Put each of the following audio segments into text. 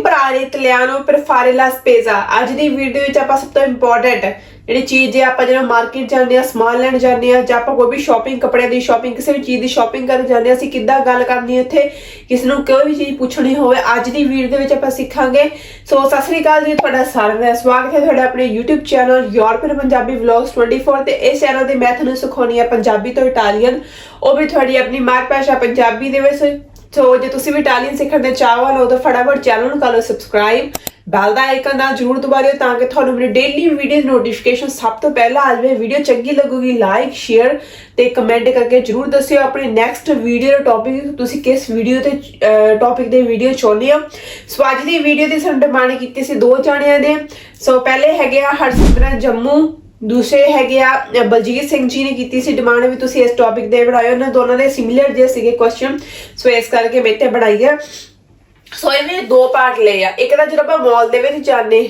imparare italiano per fare la ਅੱਜ ਦੀ video ਵਿੱਚ ਆਪਾਂ ਸਭ ਤੋਂ ਇੰਪੋਰਟੈਂਟ ਜਿਹੜੀ ਚੀਜ਼ ਜੇ ਆਪਾਂ ਜਦੋਂ ਮਾਰਕੀਟ ਜਾਂਦੇ ਆ ਸਮਾਨ ਲੈਣ ਜਾਂਦੇ ਆ ਜਾਂ ਆਪਾਂ ਕੋਈ ਵੀ ਸ਼ਾਪਿੰਗ ਕੱਪੜਿਆਂ ਦੀ ਸ਼ਾਪਿੰਗ ਕਿਸੇ ਵੀ ਚੀਜ਼ ਦੀ ਸ਼ਾਪਿੰਗ ਕਰਨ ਜਾਂਦੇ ਆ ਅਸੀਂ ਕਿੱਦਾਂ ਗੱਲ ਕਰਨੀ ਹੈ ਇੱਥੇ ਕਿਸ ਨੂੰ ਕੋਈ ਵੀ ਚੀਜ਼ ਪੁੱਛਣੀ ਹੋਵੇ, ਅੱਜ ਦੀ ਵੀਡੀਓ ਦੇ ਵਿੱਚ ਆਪਾਂ ਸਿੱਖਾਂਗੇ। ਸੋ ਸਤਿ ਸ੍ਰੀ ਅਕਾਲ ਜੀ, ਤੁਹਾਡਾ ਸਾਰਿਆਂ ਦਾ ਸਵਾਗਤ ਹੈ ਤੁਹਾਡਾ ਆਪਣੇ YouTube channel European Punjabi vlogs 24 ਤੇ ਇਸ ਚੈਨਲ ਤੇ ਮੈਂ ਤੁਹਾਨੂੰ ਸਿਖਾਉਣੀ ਹੈ ਪੰਜਾਬੀ ਤੋਂ ਇਟਾਲੀਅਨ ਉਹ ਵੀ ਤੁਹਾਡੀ ਆਪਣੀ ਮਾਤ ਭਾਸ਼ਾ ਪੰਜਾਬੀ ਦੇ ਵਿੱਚ। ਸੋ ਜੇ ਤੁਸੀਂ ਵੀ ਇਟਾਲੀਅਨ ਸਿੱਖਣ ਦੇ ਚਾਹਵਾਨ ਹੋ, ਤਾਂ ਫਟਾਫਟ ਚੈਨਲ ਨੂੰ ਕਰ ਲਓ ਸਬਸਕ੍ਰਾਈਬ ਬੈਲ ਦਾ ਆਈਕਨ ਨਾਲ ਜ਼ਰੂਰ ਦਬਾਇਓ ਤਾਂ ਕਿ ਤੁਹਾਨੂੰ ਮੇਰੀ ਡੇਲੀ ਵੀਡੀਓ ਨੋਟੀਫਿਕੇਸ਼ਨ ਸਭ ਤੋਂ ਪਹਿਲਾਂ ਆ ਜਾਵੇ। ਵੀਡੀਓ ਚੰਗੀ ਲੱਗੂਗੀ ਲਾਈਕ ਸ਼ੇਅਰ ਤੇ ਕਮੈਂਟ ਕਰਕੇ ਜ਼ਰੂਰ ਦੱਸਿਓ ਆਪਣੇ ਨੈਕਸਟ ਵੀਡੀਓ ਦਾ ਟੌਪਿਕ ਤੁਸੀਂ ਕਿਸ ਵੀਡੀਓ ਤੇ ਟੌਪਿਕ ਦੇ ਵੀਡੀਓ ਚਾਹੁੰਦੇ ਹੋ? ਸੋ ਅੱਜ ਦੀ ਵੀਡੀਓ ਦੀ ਸਾਨੂੰ ਡਿਮਾਂਡ ਕੀਤੀ ਸੀ ਦੋ ਜਾਣਿਆਂ ਦੇ। ਸੋ ਪਹਿਲੇ ਹੈਗੇ ਆ ਹਰਸਿਮਰਨ ਜੰਮੂ। ਦੂਸਰੇ ਹੈਗੇ ਆ ਬਲਜੀਤ ਸਿੰਘ ਜੀ ਨੇ ਕੀਤੀ ਸੀ ਡਿਮਾਂਡ ਵੀ ਤੁਸੀਂ ਇਸ ਟੌਪਿਕ ਦੇ ਬਣਾਇਓ ਉਹਨਾਂ ਦੋਨਾਂ ਦੇ ਸਿਮਿਲਰ ਜੇ ਸੀਗੇ ਕੁਐਸਚਨ ਸੋ ਇਸ ਕਰਕੇ ਮੈਂ ਤੇ ਬਣਾਈ ਆ। ਸੋ ਇਹਨੇ ਦੋ ਪਾਰਟ ਲਏ ਆ। ਇੱਕ ਤਾਂ ਜਦੋਂ ਆਪਾਂ ਮਾਲ ਦੇ ਵਿੱਚ ਜਾਂਦੇ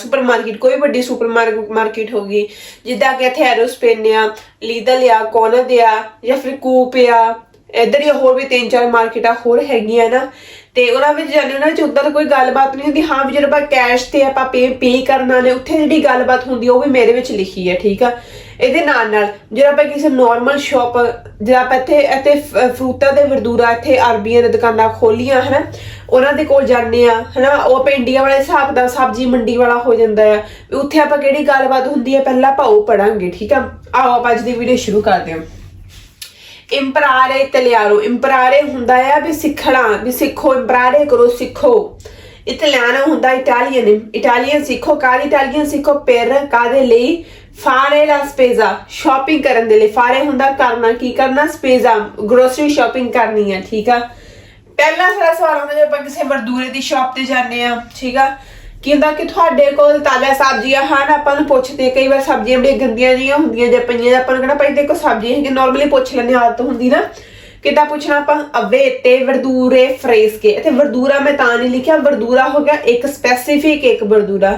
ਸੁਪਰ ਮਾਰਕੀਟ ਕੋਈ ਵੱਡੀ ਸੁਪਰ ਸੁਪਰਮਾਰਕਟ ਹੋਗੀ ਜਿੱਦਾਂ ਕਿ ਇੱਥੇ ਐਰੋਸਪੇਨ ਆ ਲੀਦਲ ਆ ਕੋਨਰ ਆ, ਜਾਂ ਫਿਰ ਕੂਪ ਆ ਇੱਧਰ ਹੀ ਹੋਰ ਵੀ ਤਿੰਨ ਚਾਰ ਮਾਰਕੀਟਾਂ ਹੋਰ ਹੈਗੀਆਂ ਨਾ। ਤੇ ਉਹਨਾਂ ਵਿੱਚ ਜਾਂਦੇ ਉਹਨਾਂ ਵਿੱਚ ਉਦਾਂ ਤਾਂ ਕੋਈ ਗੱਲਬਾਤ ਨਹੀਂ ਹੁੰਦੀ। ਹਾਂ ਵੀ ਜਦੋਂ ਆਪਾਂ ਕੈਸ਼ ਤੇ ਆਪਾਂ ਪੇ ਪੇ ਕਰਨਾ ਨੇ ਉੱਥੇ ਜਿਹੜੀ ਗੱਲਬਾਤ ਹੁੰਦੀ ਆ, ਉਹ ਵੀ ਮੇਰੇ ਵਿੱਚ ਲਿਖੀ ਹੈ ਠੀਕ ਆ? ਇਹਦੇ ਨਾਲ ਨਾਲ ਜਦੋਂ ਆਪਾਂ ਕਿਸੇ ਨਾਰਮਲ ਸ਼ਾਪ ਜੇ ਆਪਾਂ ਇੱਥੇ ਇੱਥੇ ਫ- ਫਰੂਟਾਂ ਦੇ ਵਰਦੂਰਾ ਇੱਥੇ ਅਰਬੀਆਂ ਦੇ ਦੁਕਾਨਾਂ ਖੋਲੀਆਂ ਹਨਾ? ਉਹਨਾਂ ਦੇ ਕੋਲ ਜਾਂਦੇ ਆ ਹਨਾ? ਉਹ ਆਪਾਂ ਇੰਡੀਆ ਵਾਲੇ ਹਿਸਾਬ ਦਾ ਸਬਜ਼ੀ ਮੰਡੀ ਵਾਲਾ ਹੋ ਜਾਂਦਾ ਆ। ਉੱਥੇ ਆਪਾਂ ਕਿਹੜੀ ਗੱਲਬਾਤ ਹੁੰਦੀ ਹੈ ਪਹਿਲਾਂ ਆਪਾਂ ਉਹ ਪੜਾਂਗੇ ਠੀਕ ਆ? ਆਓ ਆਪਾਂ ਅੱਜ ਦੀ ਵੀਡੀਓ ਸ਼ੁਰੂ ਕਰਦੇ ਹਾਂ। ਇੰਪਰਾਰੇ ਇਟਾਲੀਆਨੋ ਇੰਪਰਾਰੇ ਹੁੰਦਾ ਆ ਵੀ ਸਿੱਖਣਾ, ਵੀ ਸਿੱਖੋ, ਇੰਪਰਾਰੇ ਕਰੋ, ਸਿੱਖੋ। ਇਟਾਲੀਆਨੋ ਹੁੰਦਾ ਇਟਾਲੀਅਨ ਇਟਾਲੀਅਨ ਸਿੱਖੋ, ਕਾਹਦੀ ਇਟਾਲੀਅਨ ਸਿੱਖੋ? ਪਰ ਕਾਦੇ ਲਈ? ਫਾਰੇ ਲਾ ਸਪੇਜ਼ਾ ਸ਼ਾਪਿੰਗ ਕਰਨ ਦੇ ਲਈ। ਫਾਰੇ ਹੁੰਦਾ ਕਰਨਾ, ਕੀ ਕਰਨਾ? ਸਪੇਜ਼ਾ ਗਰੋਸਰੀ ਸ਼ਾਪਿੰਗ ਕਰਨੀ ਹੈ ਠੀਕ ਆ? ਪਹਿਲਾ ਸਾਰਾ ਸਵਾਲ ਹੁੰਦਾ ਜੇ ਆਪਾਂ ਕਿਸੇ ਵਰਦੂਰੇ ਦੀ ਸ਼ਾਪ ਤੇ ਜਾਂਦੇ ਆ, ਠੀਕ ਆ? ਕੀ ਕਿ ਤੁਹਾਡੇ ਕੋਲ ਤਾਜ਼ਾ ਸਬਜ਼ੀਆਂ ਹਨ, ਆਪਾਂ ਨੂੰ ਪੁੱਛਦੇ ਕਈ ਵਾਰ ਸਬਜ਼ੀਆਂ ਬੜੀਆਂ ਗੰਦੀਆਂ ਜੀਆਂ ਹੁੰਦੀਆਂ ਜਾਂ ਪਈਆਂ, ਆਪਾਂ ਨੂੰ ਕਹਿਣਾ ਭਾਈ ਦੇਖੋ ਸਬਜ਼ੀ ਹੈ ਕਿ ਨਾਰਮਲੀ ਪੁੱਛ ਲੈਣੇ ਆਦਤ ਹੁੰਦੀ ਨਾ। ਕਿੱਦਾਂ ਪੁੱਛਣਾ ਆਪਾਂ ਅਵੇਤੇ ਵਰਦੂਰੇ ਫਰੇਸਕੇ ਇੱਥੇ ਵਰਦੂਰਾ ਮੈਂ ਤਾਂ ਨਹੀਂ ਲਿਖਿਆ, ਵਰਦੂਰਾ ਹੋ ਗਿਆ ਇੱਕ ਸਪੈਸੀਫਿਕ ਇੱਕ ਵਰਦੂਰਾ।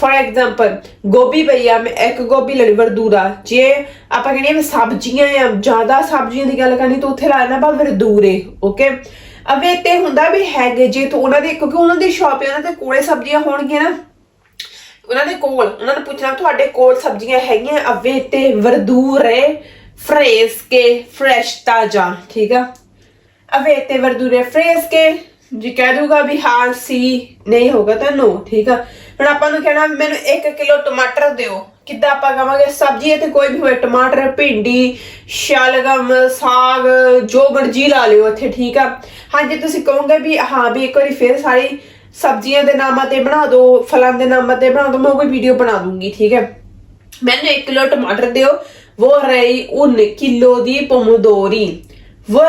ਫੋਰ ਐਗਜ਼ਾਮਪਲ ਗੋਭੀ ਭਈਆ, ਮੈਂ ਇੱਕ ਗੋਭੀ ਲੈ ਵਰਦੂਰਾ। ਜੇ ਆਪਾਂ ਕਹਿੰਦੇ ਸਬਜ਼ੀਆਂ ਆ, ਜ਼ਿਆਦਾ ਸਬਜ਼ੀਆਂ ਦੀ ਗੱਲ ਕਰਨੀ ਤਾਂ ਉੱਥੇ ਲਾ ਲੈਣਾ ਆਪਾਂ ਵਰਦੂਰੇ ਓਕੇ ਅਵੇਤੇ ਹੁੰਦਾ ਵੀ ਹੈਗੇ ਜੇ ਤਾਂ ਉਹਨਾਂ ਦੇ, ਕਿਉਂਕਿ ਉਹਨਾਂ ਦੀ ਸ਼ਾਪ ਹੈ ਉਹਨਾਂ ਦੇ ਕੋਲੇ ਸਬਜ਼ੀਆਂ ਹੋਣਗੀਆਂ ਨਾ। ਉਹਨਾਂ ਦੇ ਕੋਲ, ਉਹਨਾਂ ਨੂੰ ਪੁੱਛਣਾ ਤੁਹਾਡੇ ਕੋਲ ਸਬਜ਼ੀਆਂ ਹੈਗੀਆਂ? ਅਵੇ ਤੇ ਵਰਦੂਰ ਹੈ, ਫਰੇਸ ਕੇ, ਫਰੈਸ਼ ਤਾਜ਼ਾ, ਠੀਕ ਆ? ਅਵੇ ਤੇ ਅਵੇਤੇ ਵਰਦੂਰੇ ਫਰੇਸਕੇ ਜੀ ਕਹਿ ਦੂਗਾ ਵੀ ਹਾਂ, ਸੀ, ਨਹੀਂ ਹੋਗਾ ਤਾਂ ਨੋ ਠੀਕ ਆ? ਹੁਣ ਆਪਾਂ ਨੂੰ ਕਹਿਣਾ, ਮੈਨੂੰ 1 ਕਿਲੋ ਟਮਾਟਰ ਦਿਓ। ਕਿੱਦਾਂ ਆਪਾਂ ਕਵਾਂਗੇ ਸਬਜ਼ੀ ਇੱਥੇ ਕੋਈ ਵੀ ਹੋਵੇ, ਟਮਾਟਰ, ਭਿੰਡੀ, ਸ਼ਲਗਮ, ਸਾਗ, ਜੋ ਮਰਜ਼ੀ ਲਾ ਲਿਓ ਇੱਥੇ, ਠੀਕ ਆ? ਹਾਂਜੀ, ਤੁਸੀਂ ਕਹੋਗੇ ਵੀ, ਹਾਂ, ਵੀ ਇੱਕ ਵਾਰੀ ਫੇਰ ਸਾਰੀ ਸਬਜ਼ੀਆਂ ਦੇ ਨਾਮਾਂ ਤੇ ਬਣਾ ਦਿਓ, ਫਲਾਂ ਦੇ ਨਾਮਾਂ ਤੇ ਬਣਾ ਦਿਓ, ਮੈਂ ਕੋਈ ਵੀਡੀਓ ਬਣਾ ਦੂੰਗੀ, ਠੀਕ ਹੈ? ਮੈਨੂੰ 1 ਕਿਲੋ ਟਮਾਟਰ ਦਿਓ vorrei un ਕਿਲੋ ਦੀ ਪੋਮੋਦੋਰੀ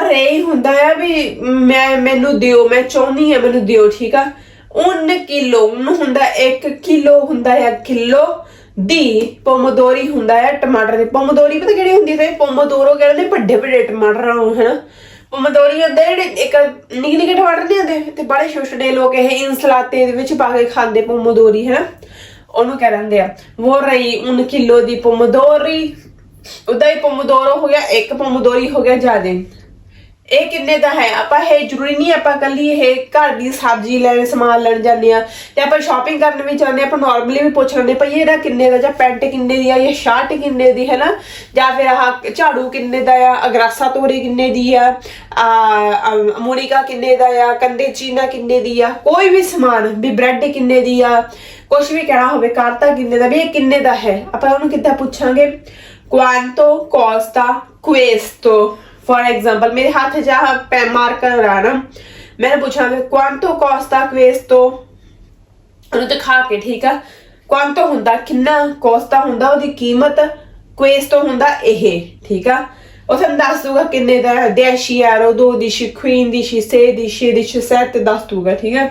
ਰਹੀ ਹੁੰਦਾ ਆ ਵੀ ਮੈਂ, ਮੈਨੂੰ ਦਿਓ, ਮੈਂ ਚਾਹੁੰਦੀ ਹਾਂ, ਮੈਨੂੰ ਦਿਓ, ਠੀਕ ਆ? un ਕਿਲੋ un ਹੁੰਦਾ 1 ਕਿਲੋ ਹੁੰਦਾ ਆ ਕਿਲੋ। ਦੀ ਪੋਮੋਦੋਰੀ ਹੁੰਦਾ ਆ, ਟਮਾਟਰ ਦੀ। ਪੋਮੋਦੋਰੀ ਪਤਾ ਕਿਹੜੀ ਹੁੰਦੀ ਹੈ ਪੋਮੋਦੋਰੋ ਕਹਿੰਦੇ ਵੱਡੇ ਵੱਡੇ ਟਮਾਟਰ ਨੂੰ ਹਨਾ? ਪੋਮੋਦੋਰੀ ਹੁੰਦੇ ਜਿਹੜੇ ਇੱਕ ਨਿੱਕੇ ਨਿੱਕੇ ਟਮਾਟਰ ਨਹੀਂ ਹੁੰਦੇ ਤੇ ਬੜੇ ਛੋਟੇ ਲੋਕ ਇਹ ਇਨਸਲਾਤੇ ਦੇ ਵਿੱਚ ਪਾ ਕੇ ਖਾਂਦੇ ਪੋਮੋਦੋਰੀ ਹੈ ਉਹਨੂੰ ਕਹਿੰਦੇ ਆ। vorrei un ਕਿਲੋ ਦੀ ਪੋਮੋਦੋਰੀ ਉਹਦਾ ਹੀ ਪੋਮੋਦੋਰੋ ਹੋ ਗਿਆ, ਇੱਕ ਪੋਮੋਦੋਰੀ ਹੋ ਗਿਆ ਜ਼ਿਆਦੇ। ਇਹ ਕਿੰਨੇ ਦਾ ਹੈ? ਆਪਾਂ ਇਹ ਜ਼ਰੂਰੀ ਨਹੀਂ ਆਪਾਂ ਕੱਲੀ ਇਹ ਘਰ ਦੀ ਸਬਜ਼ੀ ਲੈਣ, ਸਮਾਨ ਲੈਣ ਜਾਂਦੇ ਆ ਤੇ ਆਪਾਂ ਸ਼ਾਪਿੰਗ ਕਰਨ ਵੀ ਜਾਂਦੇ ਆ ਆਪਾਂ ਨਾਰਮਲੀ ਵੀ ਪੁੱਛ ਲੈਂਦੇ ਭਈ ਇਹਦਾ ਕਿੰਨੇ ਦਾ ਜਾਂ ਪੈਂਟ ਕਿੰਨੇ ਦੀ ਆ, ਜਾਂ ਸ਼ਰਟ ਕਿੰਨੇ ਦੀ, ਹੈ ਨਾ? ਜਾਂ ਫਿਰ ਆਹ ਝਾੜੂ ਕਿੰਨੇ ਦਾ ਆ, ਅਗਰਾਸਾ ਤੋਰੀ ਕਿੰਨੇ ਦੀ ਆ ਆ ਮੋਨਿਕਾ ਕਿੰਨੇ ਦਾ ਆ, ਕੰਦੇ ਚੀਨਾ ਕਿੰਨੇ ਦੀ ਆ, ਕੋਈ ਵੀ ਸਮਾਨ, ਵੀ ਬ੍ਰੈਡ ਕਿੰਨੇ ਦੀ ਆ ਕੁਝ ਵੀ ਕਹਿਣਾ ਹੋਵੇ, ਕਾਰਤਾ ਕਿੰਨੇ ਦਾ, ਵੀ ਇਹ ਕਿੰਨੇ ਦਾ ਹੈ? ਆਪਾਂ ਉਹਨੂੰ ਕਿੱਦਾਂ ਪੁੱਛਾਂਗੇ? quanto costa questo for example ਮੇਰੇ ਹੱਥ 'ਚ ਆਹ ਪੈ ਮਾਰਕਰ ਆ ਨਾ, ਮੈਂ ਪੁੱਛਾਂਗਾ quanto costa ਉਹਨੂੰ ਦਿਖਾ ਕੇ, ਠੀਕ ਆ? Quanto ਹੁੰਦਾ, ਕਿੰਨਾ costa ਹੁੰਦਾ, ਉਹਦੀ ਕੀਮਤ questo ਹੁੰਦਾ ਇਹ, ਠੀਕ ਆ? ਉਹ ਤੁਹਾਨੂੰ ਦੱਸ ਦੂਗਾ ਕਿੰਨੇ ਦਾ ਹੈ 10 euro 12 15 16 16 17 ਦੱਸ ਦੂਗਾ ਠੀਕ ਆ?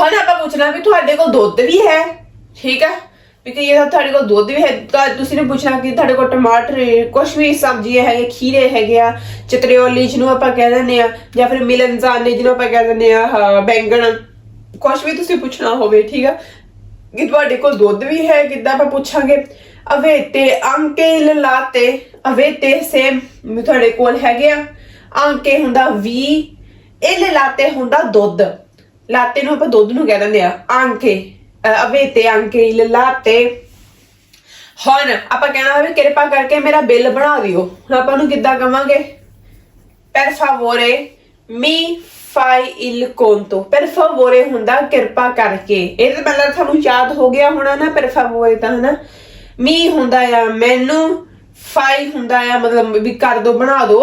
ਹੁਣ ਆਪਾਂ ਪੁੱਛਣਾ ਵੀ ਤੁਹਾਡੇ ਕੋਲ ਦੁੱਧ ਵੀ ਹੈ, ਠੀਕ ਆ? ਵੀ ਕਿ ਇਹ ਤੁਹਾਡੇ ਕੋਲ ਦੁੱਧ ਵੀ ਹੈ, ਤਾਂ ਤੁਸੀਂ ਨੇ ਪੁੱਛਣਾ ਕਿ ਤੁਹਾਡੇ ਕੋਲ ਟਮਾਟਰ, ਕੁਛ ਵੀ ਸਬਜ਼ੀਆਂ ਹੈਗੇ ਖੀਰੇ ਹੈਗੇ ਆ ਚਤਰਿਓਲੀ ਜਿਹਨੂੰ ਆਪਾਂ ਕਹਿ ਦਿੰਦੇ ਆ, ਜਾਂ ਫਿਰ ਮਿਲਨਜ਼ਾਨੇ ਜਿਹਨੂੰ ਆਪਾਂ ਕਹਿ ਦਿੰਦੇ ਆ ਬੈਂਗਣ, ਕੁਛ ਵੀ ਤੁਸੀਂ ਪੁੱਛਣਾ ਹੋਵੇ, ਠੀਕ ਆ? ਕਿ ਤੁਹਾਡੇ ਕੋਲ ਦੁੱਧ ਵੀ ਹੈ, ਕਿੱਦਾਂ ਆਪਾਂ ਪੁੱਛਾਂਗੇ? ਅਵੇਤੇ, ਅੰਕੇ ਲਾਤੇ, ਅਵੇਤੇ ਸੇਮ ਤੁਹਾਡੇ ਕੋਲ ਹੈਗੇ ਆ। ਅੰਕੇ ਹੁੰਦਾ 20 ਇਹ ਲਾਤੇ ਹੁੰਦਾ ਦੁੱਧ। ਲਾਤੇ ਨੂੰ ਆਪਾਂ ਦੁੱਧ ਨੂੰ ਕਹਿ ਦਿੰਦੇ ਆ ਆਂਕੇ ਅਵੇਤੇ ਆਂਕੇ il latte? ਹੁਣ ਆਪਾਂ ਕਹਿਣਾ ਹੋਵੇ ਕਿਰਪਾ ਕਰਕੇ ਮੇਰਾ ਬਿੱਲ ਬਣਾ ਦਿਓ ਹੁਣ ਆਪਾਂ ਨੂੰ ਕਿੱਦਾਂ ਕਵਾਂਗੇ per favore, mi fai il conto. Per favore ਹੁੰਦਾ ਕਿਰਪਾ ਕਰਕੇ ਇਹ ਤਾਂ ਪਹਿਲਾਂ ਤੁਹਾਨੂੰ ਯਾਦ ਹੋ ਗਿਆ ਹੋਣਾ ਨਾ per favore ਤਾਂ ਹਨਾ mi ਹੁੰਦਾ ਆ ਮੈਨੂੰ fai ਹੁੰਦਾ ਆ ਮਤਲਬ ਵੀ ਕਰ ਦੋ ਬਣਾ ਦੋ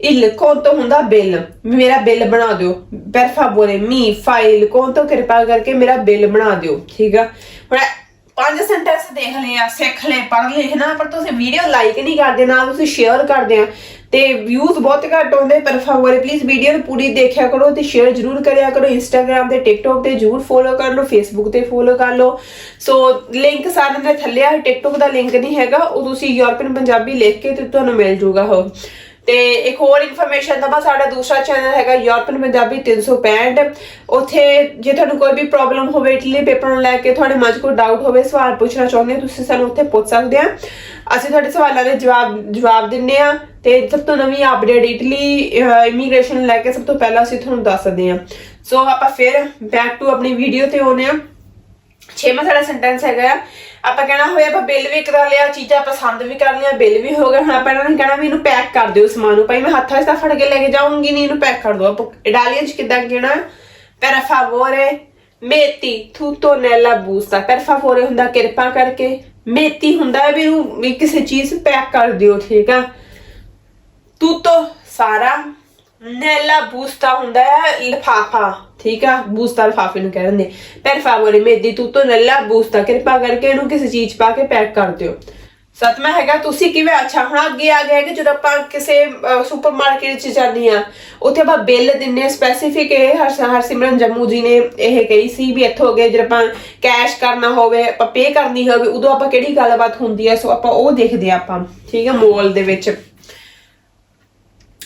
il conto ਹੁੰਦਾ ਬਿੱਲ। ਮੇਰਾ ਬਿੱਲ ਬਣਾ ਦਿਓ। per favore mi fai il conto ਕਿਰਪਾ ਕਰਕੇ ਮੇਰਾ ਬਿੱਲ ਬਣਾ ਦਿਓ, ਠੀਕ ਆ? ਹੁਣ ਪੰਜ ਸੈਂਟੈਂਸ ਦੇਖ ਲਏ ਆ, ਸਿੱਖ ਲਏ, ਪੜ੍ਹ ਲਏ ਨਾ ਪਰ ਤੁਸੀਂ ਵੀਡੀਓ ਲਾਈਕ ਨਹੀਂ ਕਰਦੇ, ਨਾ ਤੁਸੀਂ ਸ਼ੇਅਰ ਕਰਦੇ ਆ। ਤੇ ਵਿਊਜ਼ ਬਹੁਤ ਘੱਟ ਆਉਂਦੇ ਪਰ ਫਾਵਰ ਪਲੀਜ਼ ਵੀਡੀਓ ਨੂੰ ਪੂਰੀ ਦੇਖਿਆ ਕਰੋ ਤੇ ਸ਼ੇਅਰ ਜਰੂਰ ਕਰਿਆ ਕਰੋ। ਇੰਸਟਾਗ੍ਰam ਤੇ ਟਿਕਟੋਕ ਤੇ ਜਰੂਰ ਫੋਲੋ ਕਰ ਲਓ ਫੇਸਬੁੱਕ ਤੇ ਫੋਲੋ ਕਰ ਲਓ। ਸੋ ਲਿੰਕ ਸਾਰਿਆਂ ਦੇ ਥੱਲੇ ਆ। ਟਿਕਟੋਕ ਦਾ ਲਿੰਕ ਨਹੀਂ ਹੈਗਾ, ਉਹ ਤੁਸੀਂ ਯੂਰਪੀਅਨ ਪੰਜਾਬੀ ਲਿਖ ਕੇ ਤੇ ਤੁਹਾਨੂੰ ਮਿਲ ਜਾਊਗਾ ਉਹ। ਤੇ ਇੱਕ ਹੋਰ ਇਨਫੋਰਮੇਸ਼ਨ ਦਾ ਦਵਾ ਸਾਡਾ ਦੂਸਰਾ ਚੈਨਲ ਹੈਗਾ ਯੂਰਪਨ ਪੰਜਾਬੀ 365 ਉੱਥੇ ਜੇ ਤੁਹਾਨੂੰ ਕੋਈ ਵੀ ਪ੍ਰੋਬਲਮ ਹੋਵੇ, ਇਟਲੀ ਪੇਪਰ ਨੂੰ ਲੈ ਕੇ ਤੁਹਾਡੇ ਮਨ 'ਚ ਕੋਈ ਡਾਊਟ ਹੋਵੇ, ਸਵਾਲ ਪੁੱਛਣਾ ਚਾਹੁੰਦੇ ਹੋ, ਤੁਸੀਂ ਸਾਨੂੰ ਉੱਥੇ ਪੁੱਛ ਸਕਦੇ ਆ ਅਸੀਂ ਤੁਹਾਡੇ ਸਵਾਲਾਂ ਦੇ ਜਵਾਬ ਜਵਾਬ ਦਿੰਨੇ ਆ ਤੇ ਸਭ ਤੋਂ ਨਵੀਂ ਅਪਡੇਟ ਇਟਲੀ ਇਮੀਗ੍ਰੇਸ਼ਨ ਲੈ ਕੇ ਸਭ ਤੋਂ ਪਹਿਲਾਂ ਅਸੀਂ ਤੁਹਾਨੂੰ ਦੱਸ ਦਿੰਦੇ ਆ ਸੋ ਆਪਾਂ ਫਿਰ ਬੈਕ ਟੂ ਆਪਣੀ ਵੀਡੀਓ ਤੇ ਆਉਨੇ ਆ ਛੇਵਾਂ ਸਾਡਾ ਸੈਂਟੈਂਸ ਹੈਗਾ ਆ, ਆਪਾਂ ਕਹਿਣਾ ਹੋਇਆ ਆਪਾਂ ਬਿੱਲ ਵੀ ਕਰਾ ਲਿਆ ਚੀਜ਼ਾਂ ਪਸੰਦ ਵੀ ਕਰ ਲਿਆ ਬਿੱਲ ਵੀ ਹੋ ਗਿਆ ਹੁਣ ਆਪਾਂ ਇਹਨਾਂ ਨੂੰ ਕਹਿਣਾ ਵੀ ਇਹਨੂੰ ਪੈਕ ਕਰ ਦਿਓ ਸਮਾਨ ਨੂੰ। ਭਾਈ ਮੈਂ ਹੱਥਾਂ 'ਚ ਤਾਂ ਫੜ ਕੇ ਲੈ ਕੇ ਜਾਊਂਗੀ ਨਹੀਂ ਇਹਨੂੰ ਪੈਕ ਕਰ ਦਿਓ। ਆਪਾਂ ਇਟਾਲੀਅਨ 'ਚ ਕਿੱਦਾਂ ਕਹਿਣਾ? per favore metti tutto nella busta per favore ਹੁੰਦਾ ਕਿਰਪਾ ਕਰਕੇ। ਮੇਤੀ ਹੁੰਦਾ ਹੈ ਵੀ ਇਹਨੂੰ ਵੀ ਕਿਸੇ ਚੀਜ਼ ਪੈਕ ਕਰ ਦਿਓ ਠੀਕ ਆ? tutto ਸਾਰਾ ਨੈਲਾ ਬੂਸਤਾ ਹੁੰਦਾ ਹੈ ਲਿਫਾਫਾ। ਠੀਕ ਆ? ਬੂਸਤਾ ਲਿਫਾਫੇ ਨੂੰ ਕਹਿੰਦੇ ਨੇ ਪਰ ਫਾਵੋਰੇ ਮੇਦੀ tutto ਨੈਲਾ ਬੂਸਤਾ ਕਿਰਪਾ ਕਰਕੇ ਇਹਨੂੰ ਕਿਸੇ ਚੀਜ਼ ਪਾ ਕੇ ਪੈਕ ਕਰ ਦਿਓ। ਸਤਮਾ ਹੈਗਾ, ਤੁਸੀਂ ਕਿਵੇਂ? ਅੱਛਾ, ਹੁਣ ਅੱਗੇ ਆ ਗਿਆ ਕਿ ਜਦੋਂ ਆਪਾਂ ਕਿਸੇ ਸੁਪਰਮਾਰਕਟ 'ਚ ਜਾਂਦੇ ਆ, ਉੱਥੇ ਆਪਾਂ ਬਿੱਲ ਦਿੰਨੇ ਸਪੈਸੀਫਿਕ ਇਹ ਹਰ ਹਰਸਿਮਰਨ ਜੰਮੂ ਜੀ ਨੇ ਇਹ ਕਹੀ ਸੀ ਵੀ ਇੱਥੋਂ ਅੱਗੇ ਜਦੋਂ ਆਪਾਂ ਕੈਸ਼ ਕਰਨਾ ਹੋਵੇ, ਆਪਾਂ ਪੇ ਕਰਨੀ ਹੋਵੇ, ਉਦੋਂ ਆਪਾਂ ਕਿਹੜੀ ਗੱਲਬਾਤ ਹੁੰਦੀ ਹੈ ਸੋ ਆਪਾਂ ਉਹ ਦੇਖਦੇ ਆ ਆਪਾਂ, ਠੀਕ ਹੈ ਮੋਲ ਦੇ ਵਿੱਚ।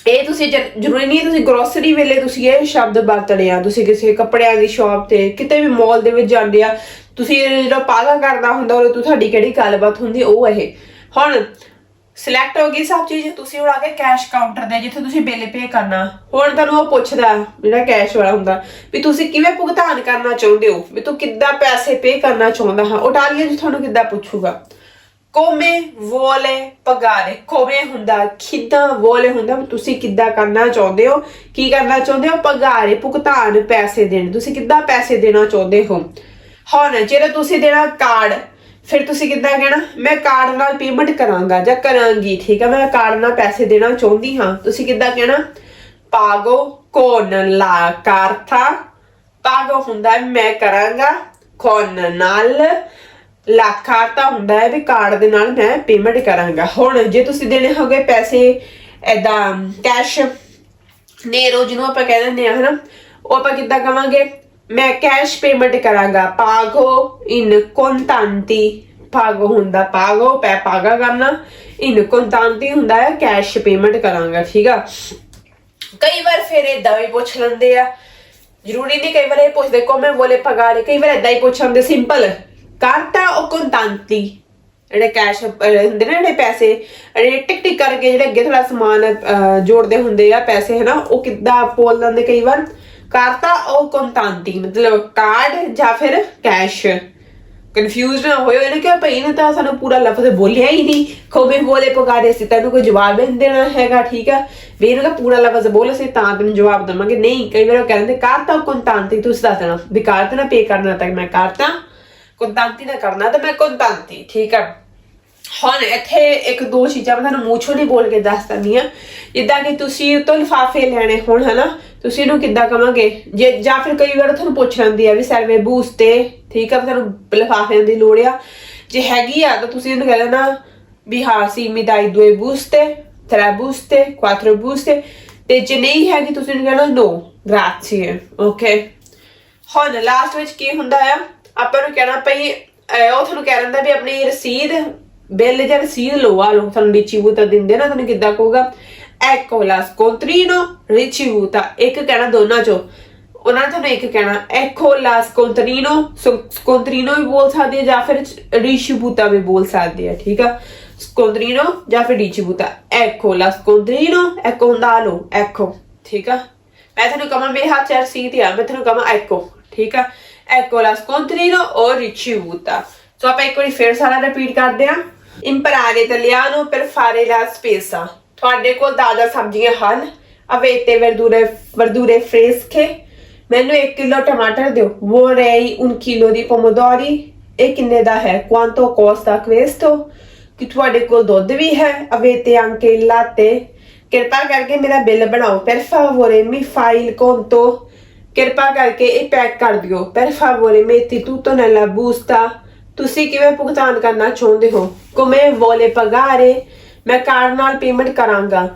ਇਹ ਤੁਸੀਂ ਜ਼ਰੂਰੀ ਨਹੀਂ ਤੁਸੀਂ ਗਰੋਸਰੀ ਵੇਲੇ ਤੁਸੀਂ ਇਹ ਸ਼ਬਦ ਵਰਤਣੇ ਆ। ਤੁਸੀਂ ਕਿਸੇ ਕੱਪੜਿਆਂ ਦੀ ਸ਼ਾਪ ਤੇ, ਕਿਤੇ ਵੀ ਮਾਲ ਦੇ ਵਿੱਚ ਜਾਂਦੇ ਆ, ਤੁਸੀਂ ਜਿਹੜਾ ਪਾਗਾ ਕਰਦਾ ਹੁੰਦਾ ਉਹ ਤੁਹਾਡੀ ਕਿਹੜੀ ਗੱਲਬਾਤ ਹੁੰਦੀ, ਉਹ ਇਹ। ਹੁਣ ਸਿਲੈਕਟ ਹੋ ਗਈ ਸਭ ਚੀਜ਼, ਤੁਸੀਂ ਹੁਣ ਆ ਕੇ ਕੈਸ਼ ਕਾਊਂਟਰ ਦੇ ਜਿੱਥੇ ਤੁਸੀਂ ਬਿੱਲ ਪੇ ਕਰਨਾ, ਹੁਣ ਤੁਹਾਨੂੰ ਉਹ ਪੁੱਛਦਾ, ਜਿਹੜਾ ਕੈਸ਼ ਵਾਲਾ ਹੁੰਦਾ, ਵੀ ਤੁਸੀਂ ਕਿਵੇਂ ਭੁਗਤਾਨ ਕਰਨਾ ਚਾਹੁੰਦੇ ਹੋ? ਵੀ ਤੂੰ ਕਿੱਦਾਂ ਪੈਸੇ ਪੇ ਕਰਨਾ ਚਾਹੁੰਦਾ ਹਾਂ? ਇਟਾਲੀਅਨ ਜੀ ਤੁਹਾਨੂੰ ਕਿੱਦਾਂ ਪੁੱਛੂਗਾ? Come vuole pagare come ਹੁੰਦਾ ਕਿੱਦਾਂ vuole ਹੁੰਦਾ? ਤੁਸੀਂ ਕਿੱਦਾਂ ਕਰਨਾ ਚਾਹੁੰਦੇ ਹੋ? ਕੀ ਕਰਨਾ ਚਾਹੁੰਦੇ ਹੋ? pagare ਭੁਗਤਾਨ ਪੈਸੇ ਦੇਣ। ਤੁਸੀਂ ਕਿੱਦਾਂ ਪੈਸੇ ਦੇਣਾ ਚਾਹੁੰਦੇ ਹੋ? ਹੁਣ ਜੇ ਤੁਸੀਂ ਦੇਣਾ ਕਾਰਡ, ਫਿਰ ਤੁਸੀਂ ਕਿੱਦਾਂ ਕਹਿਣਾ? ਮੈਂ ਕਾਰਡ ਨਾਲ ਪੇਮੈਂਟ ਕਰਾਂਗਾ ਜਾਂ ਕਰਾਂਗੀ, ਠੀਕ ਹੈ? ਮੈਂ ਕਾਰਡ ਨਾਲ ਪੈਸੇ ਦੇਣਾ ਚਾਹੁੰਦੀ ਹਾਂ। ਤੁਸੀਂ ਕਿੱਦਾਂ ਕਹਿਣਾ? ਪਾਗੋ ਕੋਨ ਲਾ carta pago ਹੁੰਦਾ ਮੈਂ ਕਰਾਂਗਾ con ਨਾਲ। ਲਾ carta ਹੁੰਦਾ ਹੈ ਵੀ ਕਾਰਡ ਦੇ ਨਾਲ ਮੈਂ ਪੇਮੈਂਟ ਕਰਾਂਗਾ। ਹੁਣ ਜੇ ਤੁਸੀਂ ਦੇਣੇ ਹੋਗੇ ਪੈਸੇ ਐਦਾਂ ਕੈਸ਼ ਨੇਰੋ ਜਿਹਨੂੰ ਆਪਾਂ ਕਹਿ ਦਿੰਦੇ ਆ ਹਨਾ, ਉਹ ਆਪਾਂ ਕਿੱਦਾਂ ਕਵਾਂਗੇ? ਮੈਂ ਕੈਸ਼ ਪੇਮੈਂਟ ਕਰਾਂਗਾ। ਪਾਗੋ ਇਨ ਕੰਟਾਂਟੀ ਪਾਗੋ ਹੁੰਦਾ, ਪਾਗੋ, ਪੈ ਪਾਗਾ ਕਰਨਾ। ਇਨ ਕੰਟਾਂਟੀ ਹੁੰਦਾ ਹੈ ਕੈਸ਼ ਪੇਮੈਂਟ ਕਰਾਂਗਾ, ਠੀਕ ਆ? ਕਈ ਵਾਰ ਫਿਰ ਏਦਾਂ ਵੀ ਪੁੱਛ ਲੈਂਦੇ ਆ। ਜ਼ਰੂਰੀ ਨਹੀਂ ਕਈ ਵਾਰ ਇਹ ਪੁੱਛਦੇ, ਕੋ ਮੈਂ ਬੋਲੇ ਪਗਾਰੇ ਕਈ ਵਾਰ ਏਦਾਂ ਹੀ ਪੁੱਛ ਲੈਂਦੇ ਸਿੰਪਲ ਕਰਤਾ ਉਹ contanti ਜਿਹੜੇ ਕੈਸ਼ ਹੁੰਦੇ ਨੇ ਜਿਹੜੇ ਪੈਸੇ, ਜਿਹੜੇ ਟਿਕ ਟਿਕ ਕਰਕੇ ਜਿਹੜੇ ਅੱਗੇ ਥੋੜਾ ਸਮਾਨ ਜੋੜਦੇ ਹੁੰਦੇ ਆ ਪੈਸੇ, ਹਨਾ, ਉਹ ਕਿੱਦਾਂ ਬੋਲ ਦਿੰਦੇ ਕਈ ਵਾਰ? ਕਰਤਾ ਉਹ contanti ਮਤਲਬ ਕਾਰਡ ਜਾਂ ਫਿਰ ਕੈਸ਼ ਕਨਫਿਊਜ਼ ਨਾ ਹੋਇਓ, ਇਹਨੇ ਕਿਹਾ ਭਈ ਨੇ ਤਾਂ ਸਾਨੂੰ ਪੂਰਾ ਲਫ਼ਜ਼ ਬੋਲਿਆ ਹੀ ਨਹੀਂ। ਖੋਬੇ ਬੋਲੇ ਪਕਾਰੇ ਸੀ ਤੈਨੂੰ ਕੋਈ ਜਵਾਬ ਨਹੀਂ ਦੇਣਾ ਹੈਗਾ, ਠੀਕ ਆ? ਵੀ ਇਹਨੂੰ ਤਾਂ ਪੂਰਾ ਲਫ਼ਜ਼ ਬੋਲ ਸੀ ਤਾਂ ਤੈਨੂੰ ਜਵਾਬ ਦਵਾਂਗੇ। ਨਹੀਂ, ਕਈ ਵਾਰ ਉਹ ਕਹਿੰਦੇ ਕਾਰਤਾ ਕੰਟਾਂਤੀ ਤੁਸੀਂ ਦੱਸ ਦੇਣਾ, ਵੀ ਕਾਰਤਾ ਨਾ ਪੇ ਕਰਨਾ ਤਾਂ ਮੈਂ ਕਾਰਤਾ ਕੰਟਾਂਤੀ ਨਾ ਕਰਨਾ ਤਾਂ ਮੈਂ ਕੰਟਾਂਤੀ ਠੀਕ ਆ? ਹੁਣ ਇੱਥੇ ਇੱਕ ਦੋ ਚੀਜ਼ਾਂ ਮੈਂ ਤੁਹਾਨੂੰ ਮੂੰਹ ਨਹੀਂ ਬੋਲ ਕੇ ਦੱਸ ਦਿੰਦੀ ਆ ਜਿੱਦਾਂ ਕਿ ਤੁਸੀਂ ਤੋਂ ਲਿਫਾਫੇ ਲੈਣੇ ਹੋਣ, ਹਨਾ? ਤੁਸੀਂ ਇਹਨੂੰ ਕਿੱਦਾਂ ਕਵਾਂਗੇ? ਜੇ, ਜਾਂ ਫਿਰ ਕਈ ਵਾਰ ਤੁਹਾਨੂੰ ਪੁੱਛ ਲੈਂਦੀ ਆ ਵੀ ਸਰਵੇ ਬੂਸਤੇ, ਠੀਕ ਆ? ਤੁਹਾਨੂੰ ਲਿਫਾਫਿਆਂ ਦੀ ਲੋੜ ਆ। ਜੇ ਹੈਗੀ ਆ ਤਾਂ ਤੁਸੀਂ ਇਹਨੂੰ ਕਹਿ ਦੇਣਾ ਵੀ ਸੀ ਸੀ mi dai due buste tre ਤੇ quattro ਬੂਸ ਤੇ ਜੇ ਨਹੀਂ ਹੈਗੀ, ਤੁਸੀਂ ਇਹਨੂੰ ਕਹਿਣਾ no grazie ਓਕੇ ਹੁਣ ਲਾਸਟ ਵਿੱਚ ਕੀ ਹੁੰਦਾ ਆ? ਆਪਾਂ ਨੂੰ ਕਹਿਣਾ ਪਈ ਉਹ ਤੁਹਾਨੂੰ ਕਹਿ ਦਿੰਦਾ ਵੀ ਆਪਣੀ ਰਸੀਦ, ਬਿੱਲ ਜਾਂ ਰਸੀਦ ਲਵਾ ਲਓ, ਤੁਹਾਨੂੰ ਰਿਚੀਵੂਤਾ ਦਿੰਦੇ ਨਾ, ਤੁਹਾਨੂੰ ਕਿੱਦਾਂ ਕਹੂਗਾ? ਐਕੋ ਲਾ ਸਕੋਂਟਰੀਨੋ ਰਿਚੀਵੂਤਾ ਇੱਕ ਕਹਿਣਾ ਦੋਨਾਂ ਚੋਂ। ਉਹਨਾਂ ਨੇ ਤੁਹਾਨੂੰ ਇੱਕ ਕਹਿਣਾ ਐਕੋ ਲਾ ਸਕੋਂਟਰੀਨੋ ਸਕੋਂਟਰੀਨੋ ਵੀ ਬੋਲ ਸਕਦੇ ਆ, ਜਾਂ ਫਿਰ ਰਿਚੀਵੂਤਾ ਵੀ ਬੋਲ ਸਕਦੇ ਆ, ਠੀਕ ਆ? ਸਕੋਂਟਰੀਨੋ ਜਾਂ ਫਿਰ ਰਿਚੀਵੂਤਾ ਐਕੋ ਲਾ ਸਕੋਂਟਰੀਨੋ ਐਕੋ ਹੁੰਦਾ ਲੋ ਐਕੋ ਠੀਕ ਆ? ਮੈਂ ਤੁਹਾਨੂੰ ਕਹਾਂ, ਮੇਰੇ ਹੱਥ ਚ ਰਸੀਦ ਆ, ਮੈਂ ਤੁਹਾਨੂੰ ਕਹਾਂ ਐਕੋ ਠੀਕ ਆ? Ecco la scontrino o ricevuta ਸੋ ਆਪਾਂ ਇੱਕ ਵਾਰੀ ਫੇਰ ਸਾਰਾ ਰਿਪੀਟ ਕਰਦੇ ਆ imparare italiano per fare la spesa ਤੁਹਾਡੇ ਕੋਲ ਤਾਜ਼ਾ ਸਬਜ਼ੀਆਂ ਹਨ avete verdure verdure fresche ਮੈਨੂੰ 1 ਕਿਲੋ ਟਮਾਟਰ ਦਿਓ vorrei un chilo di pomodori ਇਹ ਕਿੰਨੇ ਦਾ ਹੈ quanto costa questo ਕਿ ਤੁਹਾਡੇ ਕੋਲ ਦੁੱਧ ਵੀ ਹੈ avete anche il latte ਕਿਰਪਾ ਕਰਕੇ ਮੇਰਾ ਬਿੱਲ ਬਣਾਓ per favore mi fai il conto ਕਿਰਪਾ ਕਰਕੇ ਇਹ ਪੈਕ ਕਰ ਦਿਓ। per favore metti tutto nella busta ਤੁਸੀਂ ਕਿਵੇਂ ਭੁਗਤਾਨ ਕਰਨਾ ਚਾਹੁੰਦੇ ਹੋ? come vuole pagare ਮੈਂ ਕਾਰਡ ਨਾਲ ਪੇਮੈਂਟ ਕਰਾਂਗਾ।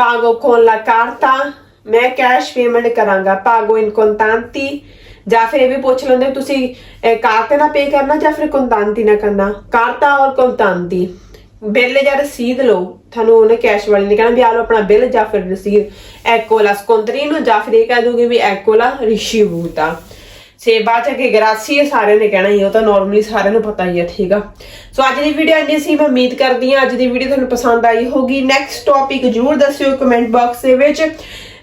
pago con la carta ਮੈਂ ਕੈਸ਼ ਪੇਮੈਂਟ ਕਰਾਂਗਾ। pago in contanti ਜਾਂ ਫਿਰ ਇਹ ਵੀ ਪੁੱਛ ਲੈਂਦੇ ਤੁਸੀਂ ਕਾਰਤੇ ਨਾ ਪੇ ਕਰਨਾ ਜਾਂ ਫਿਰ ਕੰਤਾਂਤੀ ਨਾਲ ਕਰਨਾ? ਕਾਰਤਾ ਔਰ ਕੰਤਾਂਤੀ ਬਿੱਲ ਜਾਂ ਰਸੀਦ ਲਓ ਤੁਹਾਨੂੰ ਉਹਨੇ ਕੈਸ਼ ਵਾਲੀ ਨੇ ਕਹਿਣਾ ਵੀ ਆ ਲਓ ਆਪਣਾ ਬਿੱਲ ਜਾਂ ਫਿਰ ਰਸੀਦ ਐਕੋਲਾ ਸਕੌਂਤਰੀਨੋ ਜਾਂ ਫਿਰ ਇਹ ਕਹਿ ਦੂਗੀ ਵੀ ਐਕੋਲਾ ਰਿਸ਼ੀਵੂਤਾ ਸੇ ਬਾਅਦ ਚ ਕਿ ਗ੍ਰਾਸੀਏ ਸਾਰਿਆਂ ਨੇ ਕਹਿਣਾ ਹੀ ਉਹ ਤਾਂ ਨਾਰਮਲੀ ਸਾਰਿਆਂ ਨੂੰ ਪਤਾ ਹੀ ਹੈ ਠੀਕ ਆ। ਸੋ ਅੱਜ ਦੀ ਵੀਡੀਓ ਇੰਨੀ ਸੀ, ਮੈਂ ਉਮੀਦ ਕਰਦੀ ਹਾਂ ਅੱਜ ਦੀ ਵੀਡੀਓ ਤੁਹਾਨੂੰ ਪਸੰਦ ਆਈ ਹੋਗੀ ਨੈਕਸਟ ਟੌਪਿਕ ਜਰੂਰ ਦੱਸਿਓ ਕਮੈਂਟ ਬਾਕਸ ਦੇ ਵਿੱਚ।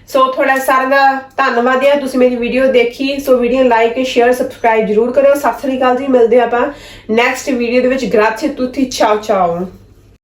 ਸੋ ਤੁਹਾਡਾ ਸਾਰਿਆਂ ਦਾ ਧੰਨਵਾਦ ਹੈ ਤੁਸੀਂ ਮੇਰੀ ਵੀਡੀਓ ਦੇਖੀ, so video like share subscribe ਜਰੂਰ ਕਰਿਓ। ਸਤਿ ਸ੍ਰੀ ਅਕਾਲ ਜੀ, ਮਿਲਦੇ ਹਾਂ ਆਪਾਂ ਨੈਕਸਟ ਵੀਡੀਓ ਦੇ ਵਿੱਚ। ਗ੍ਰਾzie tutti ciao ciao